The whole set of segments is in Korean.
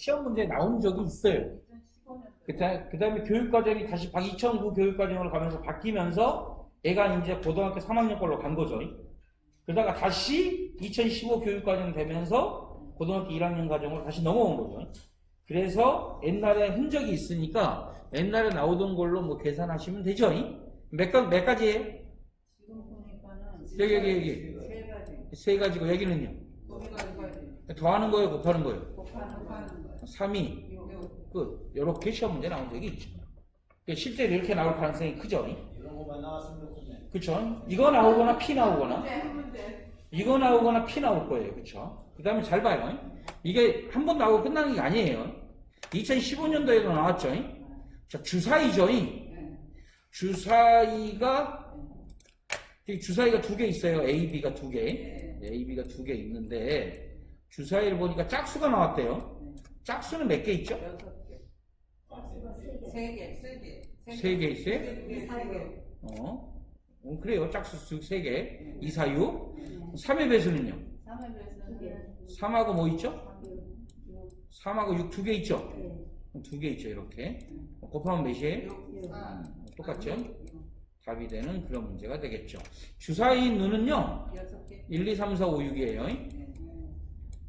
시험 문제에 나온 적이 있어요. 그다- 그다음에 교육과정이 다시 2009 교육과정으로 가면서 바뀌면서 애가 이제 고등학교 3학년 걸로 간 거죠. 그러다가 다시 2015 교육과정 되면서 고등학교 1학년 과정으로 다시 넘어온 거죠. 그래서 옛날에 흔적이 있으니까 옛날에 나오던 걸로 뭐 계산하시면 되죠. 몇, 가, 몇 가지예요? 여기, 여기, 여기. 세 가지. 세 가지고 여기는요? 더하는 거예요, 곱하는 거예요? 곱하는 거 하는 거. 3이 요, 요. 끝. 이렇게 시험 문제 나온 적이 있죠. 실제로 이렇게 나올 가능성이 크죠. 이런 거만 나왔으면 좋겠네. 그쵸? 이거 나오거나 P 나오거나 문제. 이거 나오거나 P 나올 거예요. 그쵸? 그 다음에 잘 봐요. 이게 한 번 나오고 끝나는 게 아니에요. 2015년도에도 나왔죠. 자, 주사위죠. 네. 주사위가 이 주사위가 두 개 있어요. A, B가 두 개. 네. 네, A, B가 두 개 있는데 주사위를 보니까 짝수가 나왔대요. 짝수는 몇 개 있죠? 여섯 개. 세 개. 세 개. 세 개 있어요? 세 개. 세 개. 어, 어, 그래요. 짝수 세 개. 2, 4, 6. 3의 배수는요? 삼의 배수는 3하고 뭐 있죠? 3하고 6 두 개 있죠? 두 개 있죠, 이렇게. 곱하면 몇이에요? 육, 사, 똑같죠? 답이 되는 그런 문제가 되겠죠. 주사위 개. 1, 2, 3, 4, 5, 6이에요.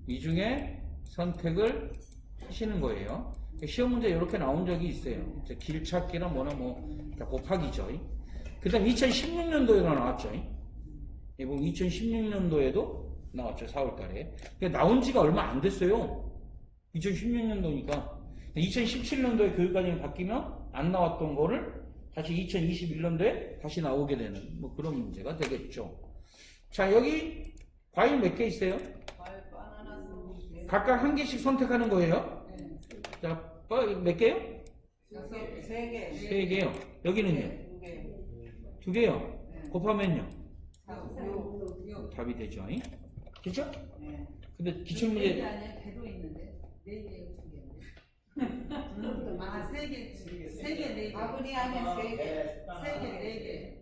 네. 이 중에 선택을 하시는 거예요. 시험 문제 이렇게 나온 적이 있어요. 길 찾기나 뭐나 뭐, 다 곱하기죠. 그 다음 2016년도에도 나왔죠. 이번 2016년도에도 나왔죠. 4월 달에. 나온 지가 얼마 안 됐어요. 2016년도니까. 2017년도에 교육과정이 바뀌면 안 나왔던 거를 다시 2021년도에 다시 나오게 되는 뭐 그런 문제가 되겠죠. 자, 여기 과일 몇 개 있어요? 각각 한 개씩 선택하는 거예요. 네. 자, 뭐, 몇 개요? 세 개. 세 개요. 여기는요? 두 개. 두 개요. 네. 곱하면요? 답이 되죠. 그렇죠? 네. 근데 네 기출 문제 개 아니야? 배도 있는데. 네 개, 두 개. 아, 세 개, 세 개, 네 개. 아군이 하면 세 개. 세 개, 네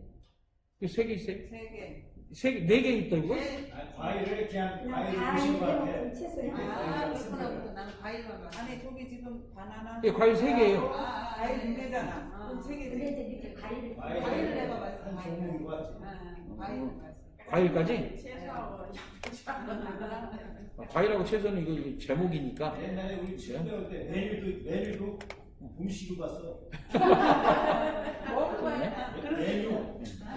개. 세개 있어요? 세 개. 세 개, 네개 있다고요? 네. 아니, 과일을 그냥 과일을 다 드신 것 같아. 이대로 채소를 아, 그렇구나. 나는 과일만 봤어. 아니 저기 지금 바나나 예, 과일 세 개예요. 아, 아, 과일 두 네. 개잖아 아. 그럼 세 개. 근데 이제 밑에 과일을 과일. 과일을 내가 봤어. 한 종류인 것 같지. 아, 과일을 봤어. 과일까지? 채소하고. 아, 과일하고 채소는 이거, 제목이니까. 옛날에 우리 친구 배울 때 메뉴도 메뉴도 음식으로 봤어. 먹을 거야. 메뉴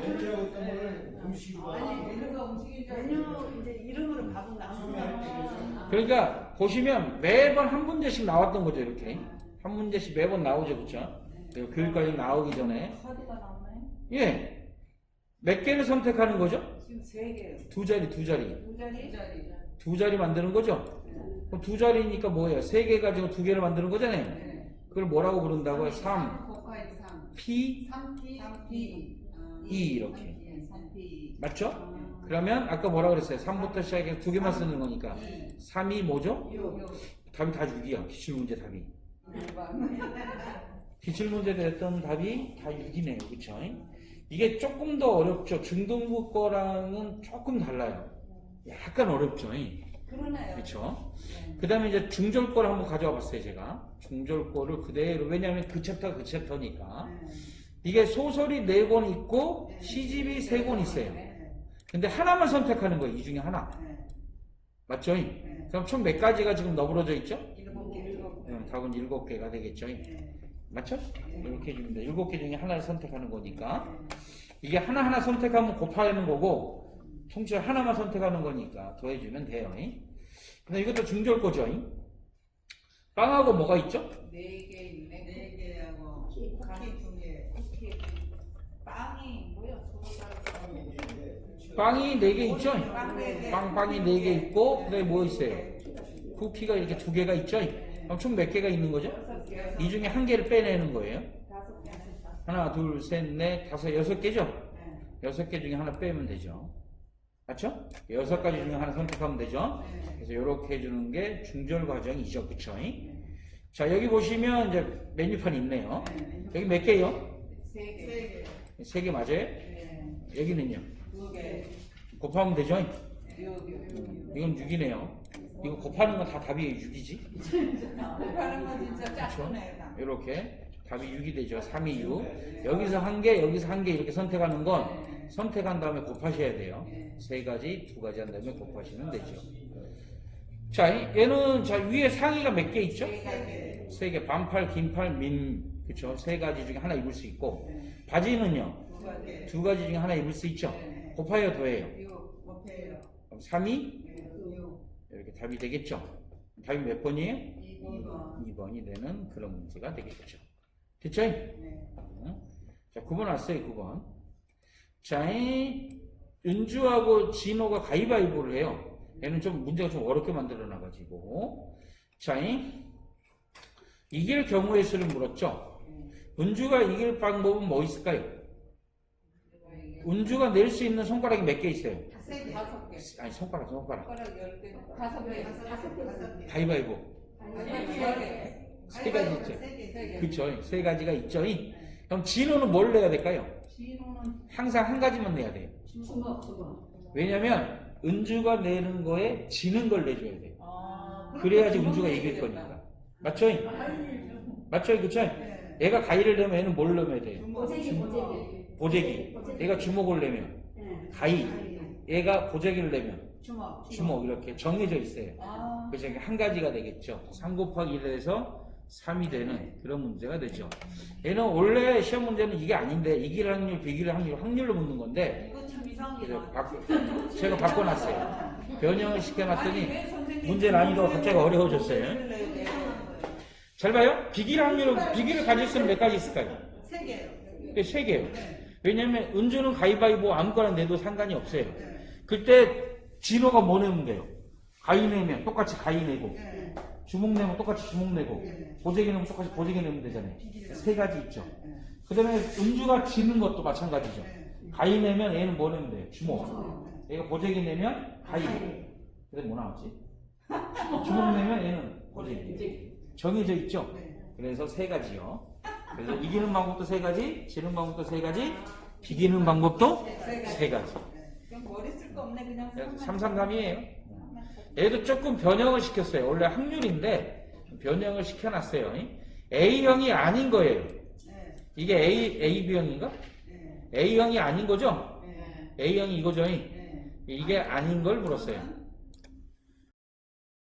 메뉴라고 했던 거를 음식으로 아니, 봤어. 메뉴가 음식인 줄 알고. 메뉴 이제 이름으로 밥은 나오는 그러니까 보시면 매번 한 문제씩 나왔던 거죠, 이렇게. 한 문제씩 매번 나오죠, 그쵸? 그리고 교육과정 나오기 전에. 카드가 나오나요? 예. 몇 개를 선택하는 거죠? 지금 세 개예요. 두 자리, 두 자리. 두 자리. 두 자리. 두 자리 만드는 거죠? 그럼 두 자리니까 뭐예요? 세 개 가지고 두 개를 만드는 거잖아요. 네. 그걸 뭐라고 부른다고요? 3, 고과일 3. P, 3P, 3P. E 이렇게. 3P. 맞죠? 그러면 아까 뭐라고 그랬어요? 3부터 시작해서 두 개만 쓰는 거니까. 3이 뭐죠? 6. 답이 다 6이야. 기출문제 답이. 6번. 기출문제 됐던 답이 다 6이네요. 그쵸? 이게 조금 더 어렵죠. 중등부 거랑은 조금 달라요. 약간 어렵죠. 그러네요. 그쵸? 네. 그 다음에 이제 중절 거를 한번 가져와 봤어요, 제가. 중절 거를 그대로. 왜냐하면 그 챕터가 그 챕터니까. 네. 이게 소설이 네 권 있고, 시집이 세 권 있어요. 네. 근데 하나만 선택하는 거예요, 이 중에 하나. 네. 맞죠? 네. 그럼 총 몇 가지가 지금 너부러져 있죠? 일곱 개, 일곱 개. 음, 답은 일곱 개가 되겠죠? 네. 맞죠? 네. 이렇게 돼. 일곱 개 중에 하나를 선택하는 거니까. 이게 하나하나 선택하면 곱하는 거고, 통째 하나만 선택하는 거니까 더해주면 돼요. 근데 이것도 중절 거죠? 빵하고 뭐가 있죠? 네 개, 있네. 네 개하고 쿠키 두 개. 쿠키. 빵이 뭐야? 빵이 네 개 있죠? 빵네 개. 빵, 빵이 네 개 있고, 그 다음에 뭐 있어요? 쿠키가 이렇게 두 개가 있죠? 그럼 총 몇 개가 있는 거죠? 이 중에 한 개를 빼내는 거예요. 하나, 둘, 셋, 넷, 다섯, 여섯 개죠? 네. 여섯 개 중에 하나 빼면 되죠. 맞죠? 여섯 가지 중에 하나 선택하면 되죠? 네. 그래서 이렇게 해주는 게 중절 과정이죠. 그쵸? 자, 여기 보시면 이제 메뉴판 있네요. 네. 여기 몇 개요? 세 개. 세 개. 맞아요? 네. 여기는요? 두 개. 곱하면 되죠? 이건 6이네요. 이거 곱하는 건 다 답이 6이지? 곱하는 건 진짜 짜증나요. 나. 이렇게 답이 6이 되죠. 3이 6. 여기서 한 개, 여기서 한 개 이렇게 선택하는 건 선택한 다음에 곱하셔야 돼요. 세 가지, 두 가지 한 다음에 곱하시면 되죠. 자, 이- 얘는 자 위에 상의가 몇 개 있죠? 세 개. 반팔, 긴팔, 민. 그쵸? 세 가지 중에 하나 입을 수 있고 바지는요. 두 가지. 중에 하나 입을 수 있죠. 곱하여 더해요. 그럼 3이 이거 이렇게 답이 되겠죠. 답이 몇 번이에요? 2번. 2번이 되는 그런 문제가 되겠죠. 됐죠? 네. 자, 9번 왔어요, 9번. 자, 이 은주하고 진호가 가위바위보를 해요. 얘는 좀 문제가 좀 어렵게 만들어 놔가지고. 자, 이 이길 경우의 수를 물었죠. 은주가 이길 방법은 뭐 있을까요? 은주가 낼 수 있는 손가락이 몇 개 있어요? 다섯 개. 아니, 손가락, 손가락. 숟가락 열 개. 다섯 개. 다섯 개. 다섯 개. 가위바위보. 세 가지 있죠. 그쵸. 세 가지가 있죠. 그럼 진호는 뭘 내야 될까요? 항상 한 가지만 내야 돼요. 주먹, 주먹. 왜냐면 은주가 내는 거에 지는 걸 내줘야 돼요. 아, 그래야지 은주가 이길. 거니까. 맞죠? 아유, 맞죠? 그쵸? 네. 얘가 가위를 내면 얘는 뭘 넣으면 돼요? 보재기 보재기 보재기. 얘가 주먹을 내면 가위. 얘가 보재기를 내면 주먹. 주먹 이렇게 정해져 있어요. 아, 그래서 한 가지가 되겠죠. 3 곱하기 1에서 3이 되는 그런 문제가 되죠. 얘는 원래 시험 문제는 이게 아닌데 이길 확률, 비길 확률, 확률로 묻는 건데 이거 참 이상하게 그래서 나왔네. 바- 제가 바꿔놨어요. 변형을 아니, 시켜놨더니 왜 선생님 문제 난이도가 갑자기 어려워졌어요. 잘 봐요. 비길 확률은 비길을 가질 수는 몇 가지 있을까요? 세 개요. 네, 세 개요. 네. 왜냐면 은주는 가위바위보 아무거나 내도 상관이 없어요. 네. 그때 진호가 뭐 내면 돼요? 가위 내면 똑같이 가위 내고 네. 주먹 내면 똑같이 주먹 내고 네. 보재기 내면 똑같이 보재기 내면 되잖아요. 비기죠. 세 가지 있죠. 네. 그 다음에 은주가 지는 것도 마찬가지죠. 네. 가위 내면 얘는 뭐 내면 돼요? 주먹. 얘가 보재기 내면 가위. 그래서 뭐 나왔지? 주먹 내면 얘는 보재기. 정해져 있죠. 네. 그래서 세 가지요. 그래서 이기는 방법도 세 가지, 지는 방법도 세 가지, 비기는 방법도 세 가지. 세 가지. 그냥 머리 쓸 거 없네 그냥 삼삼감이에요. 얘도 조금 변형을 시켰어요. 원래 확률인데 변형을 시켜놨어요. A형이 아닌 거예요. 네. 이게 A, AB형인가? 네. A형이 아닌 거죠? 네. A형이 이거죠? 네. 이게 아닌 걸 물었어요.